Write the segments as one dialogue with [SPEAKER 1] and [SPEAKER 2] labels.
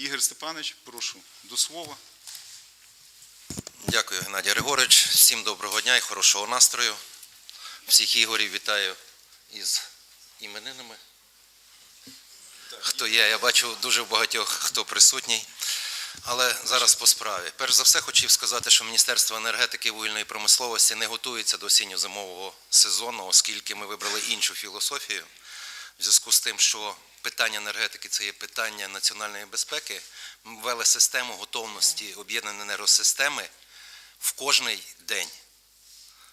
[SPEAKER 1] Ігор Степанович, прошу до слова.
[SPEAKER 2] Дякую, Геннадій Григорович. Всім доброго дня і хорошого настрою. Всіх ігорів вітаю із іменинами. Хто є, я бачу дуже багатьох, хто присутній. Але зараз по справі. Перш за все, хотів сказати, що Міністерство енергетики і вугільної промисловості не готується до осінньо-зимового сезону, оскільки ми вибрали іншу філософію. В зв'язку з тим, що питання енергетики це є питання національної безпеки, ми ввели систему готовності об'єднаної енергосистеми в кожний день.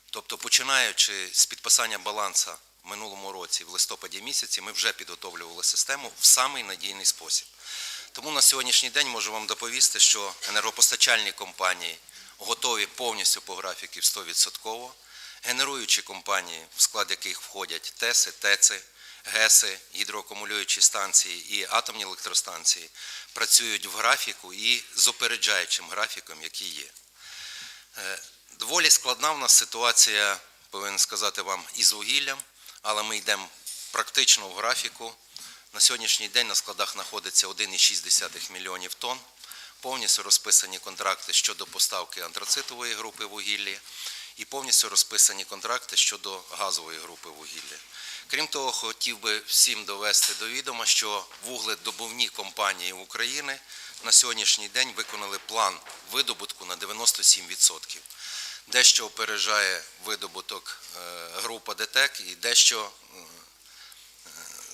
[SPEAKER 2] Тобто, починаючи з підписання баланса в минулому році, в листопаді місяці, ми вже підготовлювали систему в самий надійний спосіб. Тому на сьогоднішній день можу вам доповісти, що енергопостачальні компанії готові повністю по графіки 100%, генеруючі компанії, в склад яких входять ТЕСи, ТЕЦи, ГЕСи, гідроакумулюючі станції і атомні електростанції, працюють в графіку і з опереджаючим графіком, який є. Е, Доволі складна в нас ситуація, повинен сказати вам, із вугіллям, але ми йдемо практично в графіку. На сьогоднішній день на складах знаходиться 1,6 мільйонів тонн. Повністю розписані контракти щодо поставки антрацитової групи вугілля і повністю розписані контракти щодо газової групи вугілля. Крім того, хотів би всім довести до відома, що вугледобувні компанії України на сьогоднішній день виконали план видобутку на 97%. Дещо опережає видобуток е, група ДТЕК і дещо е,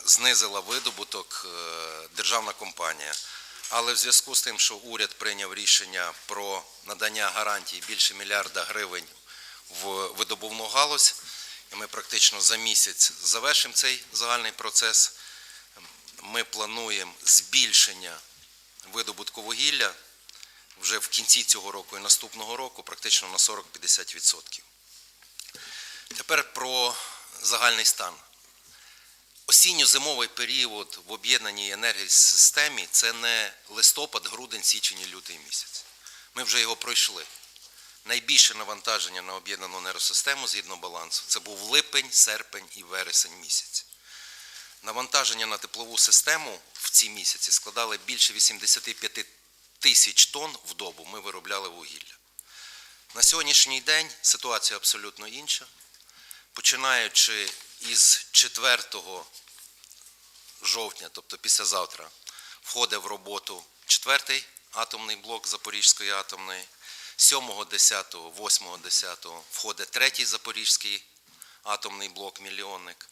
[SPEAKER 2] знизила видобуток е, державна компанія. Але в зв'язку з тим, що уряд прийняв рішення про надання гарантій більше мільярда гривень в видобувну галузь, ми практично за місяць завершимо цей загальний процес, ми плануємо збільшення видобутку вугілля вже в кінці цього року і наступного року практично на 40-50%. Тепер про загальний стан. Осінньо-зимовий період в об'єднаній енергосистемі це не листопад, грудень, січень лютий місяць. Ми вже його пройшли. Найбільше навантаження на об'єднану енергосистему згідно балансу це був липень, серпень і вересень місяць. Навантаження на теплову систему в ці місяці складали більше 85 тисяч тонн в добу ми виробляли вугілля. На сьогоднішній день ситуація абсолютно інша. Починаючи із 4 жовтня, тобто післязавтра, входить в роботу четвертий атомний блок Запорізької атомної, 7, 10, 8, 10 входить третій Запорізький атомний блок мільйонник.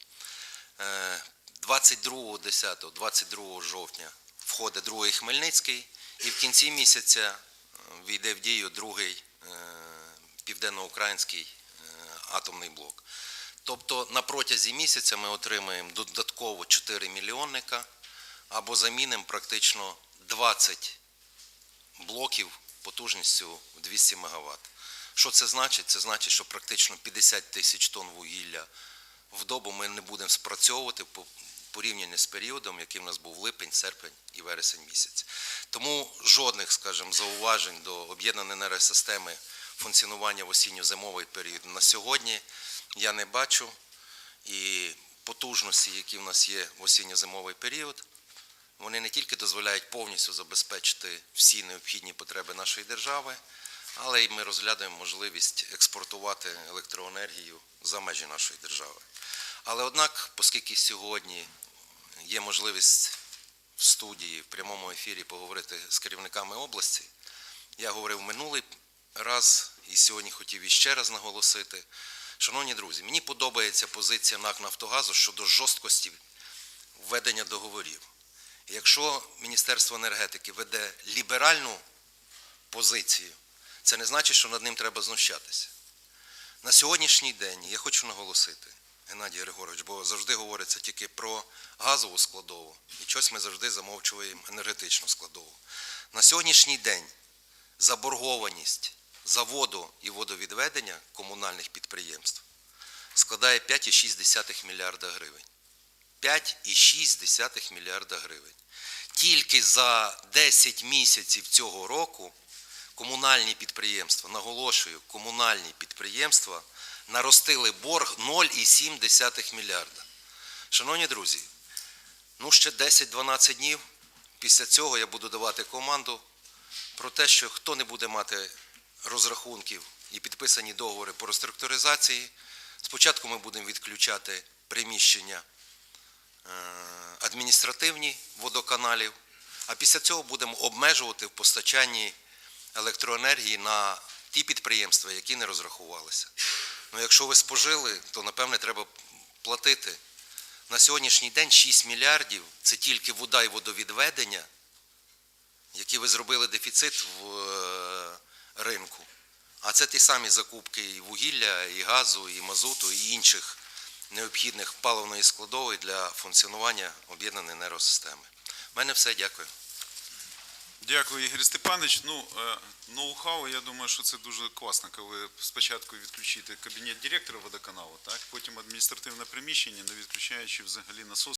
[SPEAKER 2] Е, 22, 10, 22 жовтня входить другий Хмельницький, і в кінці місяця е, війде в дію другий е, південноукраїнський е, атомний блок. Тобто на протязі місяця ми отримаємо додатково 4 мільйонника або замінимо практично 20 блоків потужністю 200 МВт. Що це значить? Це значить, що практично 50 тисяч тонн вугілля в добу ми не будемо спрацьовувати по порівнянні з періодом, який в нас був липень, серпень і вересень місяць. Тому жодних, скажімо, зауважень до об'єднаної енергосистеми функціонування в осінньо-зимовий період на сьогодні я не бачу. І потужності, які в нас є в осінньо-зимовий період, вони не тільки дозволяють повністю забезпечити всі необхідні потреби нашої держави, але й ми розглядаємо можливість експортувати електроенергію за межі нашої держави. Але однак, оскільки сьогодні є можливість в студії, в прямому ефірі поговорити з керівниками області, я говорив минулий раз і сьогодні хотів іще раз наголосити. Шановні друзі, мені подобається позиція НАК Нафтогазу щодо жорсткості введення договорів. Якщо Міністерство енергетики веде ліберальну позицію, це не значить, що над ним треба знущатися. На сьогоднішній день я хочу наголосити, Геннадій Григорович, бо завжди говориться тільки про газову складову, і щось ми завжди замовчуємо енергетичну складову. На сьогоднішній день заборгованість за воду і водовідведення комунальних підприємств складає 5,6 мільярда гривень. 5,6 мільярда гривень. Тільки за 10 місяців цього року комунальні підприємства, наголошую, комунальні підприємства наростили борг 0,7 мільярда. Шановні друзі, ну ще 10-12 днів Після цього я буду давати команду про те, що хто не буде мати розрахунків і підписані договори по реструктуризації, спочатку ми будемо відключати приміщення адміністративні водоканалів, а після цього будемо обмежувати в постачанні електроенергії на ті підприємства, які не розрахувалися. Ну, якщо ви спожили, то напевне треба платити. На сьогоднішній день 6 мільярдів це тільки вода і водовідведення, які ви зробили дефіцит в е, ринку. А це ті самі закупки і вугілля, і газу, і мазуту, і інших необхідних паливної складової для функціонування об'єднаної енергосистеми. У мене все, дякую.
[SPEAKER 1] Дякую, Ігор Степанович. Ну, е, ноу-хау, я думаю, що це дуже класно, коли спочатку відключити кабінет директора водоканалу, так, потім адміністративне приміщення, не відключаючи взагалі насос